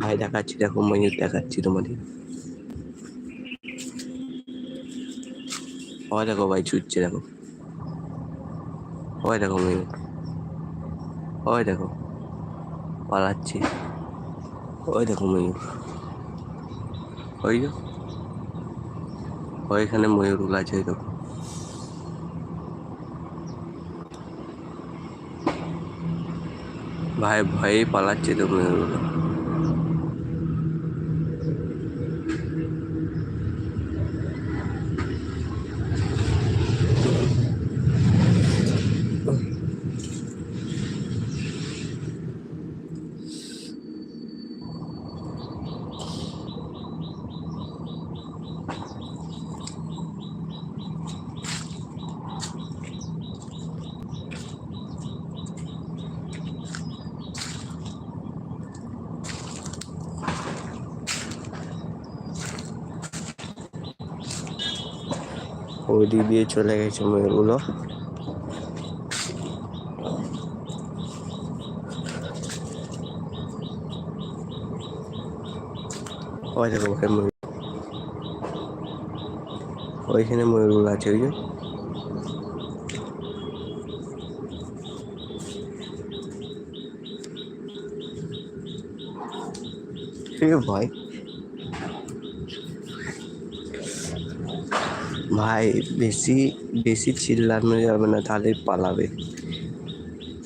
ভাই দেখাচ্ছি, দেখো, ময়ূর দেখাচ্ছি তোমাদের। ওই দেখো ভাই, ছুটছে, দেখো। ওই দেখো ময়ূর। ওই দেখো, পালাচ্ছে। ওই দেখো ময়ূর। ওই ওইখানে ময়ূরগুলো আছে, ওই দেখো। ভাই, ভয়েই পালাচ্ছে তো ময়ূরগুলো ওই দিক দিয়ে চলে গেছে ময়ূরগুলো ময়ূর ওইখানে ময়ূরগুলো আছে ওই যে। ভাই? ভাই, বেশি বেশি চিল্লানো যাবে না, তাহলে পালাবে।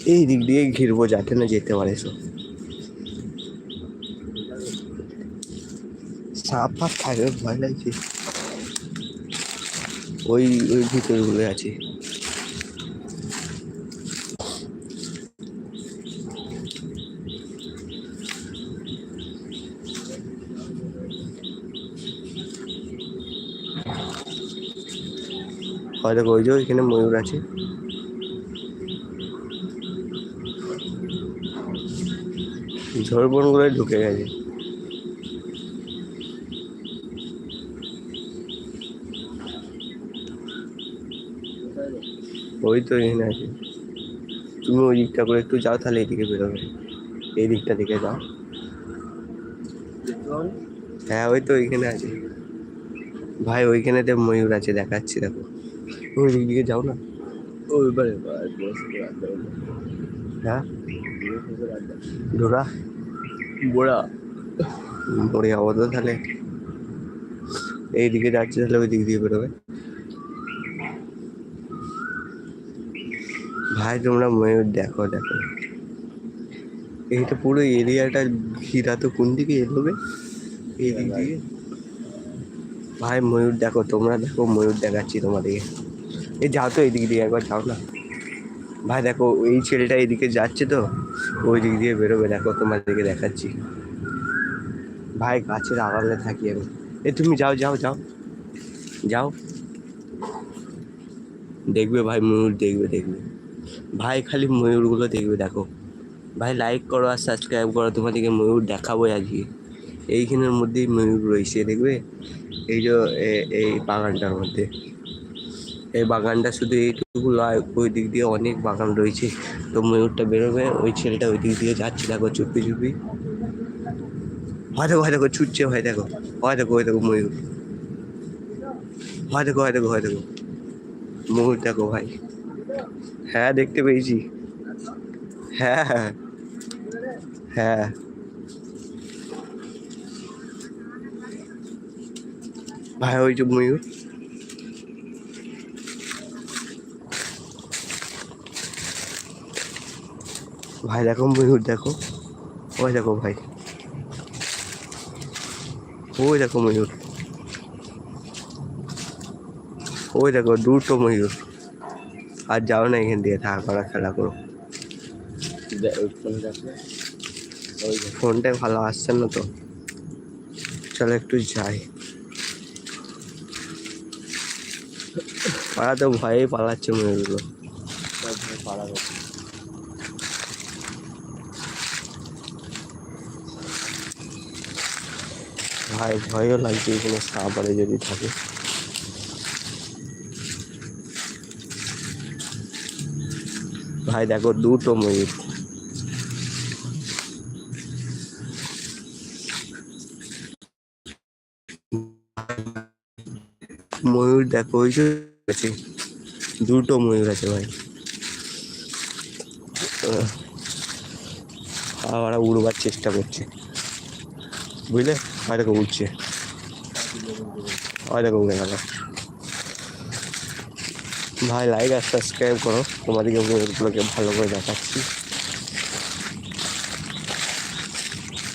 এই দিক দিয়ে ঘিরবো যাতে না যেতে পারে সব। সাপ ফাপ থাকবে ভয় লাগছে। ওই ওই ভিতরগুলো আছে। হয় দেখো ওই যে ওইখানে ময়ূর আছে। ঝড় বনগুলো ঢুকে গেছে। ওই তো এখানে আছে। তুমি ওই দিকটা করে একটু যাও, তাহলে এইদিকে বেরোবে। এই দিকটা দিকে যাও। হ্যাঁ ওই তো ওইখানে আছে। ভাই, ওইখানেতে ময়ূর আছে, দেখাচ্ছি, দেখো। ওই দিক দিকে যাও না। ওই বারে হ্যাঁ? ডোরা? বোড়া পড়ে যাব তো তাহলে। এই দিকে যাচ্ছে তাহলে ওই দিক দিয়ে বেরোবে। ভাই তোমরা ময়ূর দেখো দেখো। এইটা পুরো এরিয়াটা ঘিরা তো কোন দিকে এলোবে এই দিক দিয়ে। ভাই ময়ূর দেখো তোমরা দেখো ময়ূর দেখাচ্ছি তোমাদেরকে। এই যাও তো দিক দিয়ে একবার, যাও। না ভাই, দেখো, এই ছেলেটা এইদিকে যাচ্ছে তো ওই দিক দিয়ে বেরোবে। দেখো, তোমাদেরকে দেখাচ্ছি। ভাই, গাছের আড়ালে থাকি আমি। এ, তুমি যাও যাও যাও। যাও। দেখবে ভাই, ময়ূর দেখবে দেখবে। ভাই, খালি ময়ূরগুলো দেখবে, দেখো। ভাই লাইক করো আর সাবস্ক্রাইব করো, তোমাদেরকে ময়ূর দেখাবো আজকে। এইখানের মধ্যেই ময়ূর রয়েছে, দেখবে? এই যে এই বাগানটার মধ্যে। এই বাগানটা শুধু এইটুকু নয়, ওই দিক দিয়ে অনেক বাগান রয়েছে। তো ময়ূরটা বেরোবে, ওই ছেলেটা ওই দিক দিয়ে যাচ্ছে, দেখো চুপি চুপি। হয় দেখো হয় দেখো, ছুটছে, হয় দেখো হয় দেখো হয় দেখো ময়ূর। হয় দেখো হয় দেখো হয় দেখো। ময়ূর দেখো ভাই। হ্যাঁ দেখতে পেয়েছি। হ্যাঁ হ্যাঁ হ্যাঁ। ভাই, ওই যে ময়ূর। ভাই, দেখো ময়ূর, দেখো। ওই দেখো ভাই। ওই দেখো ময়ূর। ওই দেখো দুটো ময়ূর। আর যাও না এখান দিয়ে, থাকা করা, খেলা করো। ফোন দেখলে ওই যে ফোনটায় ভালো আসছে না তো। চলো একটু যাই। পাড়া তো ভয়েই পালাচ্ছে ময়ূরগুলো। সব ভয় ভয়ও লাগছে কোনো সাবারে যদি থাকে। ভাই, দেখো, দুটো ময়ূর ময়ূর দেখো, ওই আছে দুটো ময়ূর আছে ভাই। আবার উড়বার চেষ্টা করছে। বুঝলে? আর দেখো উঠছে আর দেখো উড়ে গেল ভাই লাইক আর সাবস্ক্রাইব করো তোমাদেরকে ময়ূরগুলোকে ভালো করে দেখাচ্ছি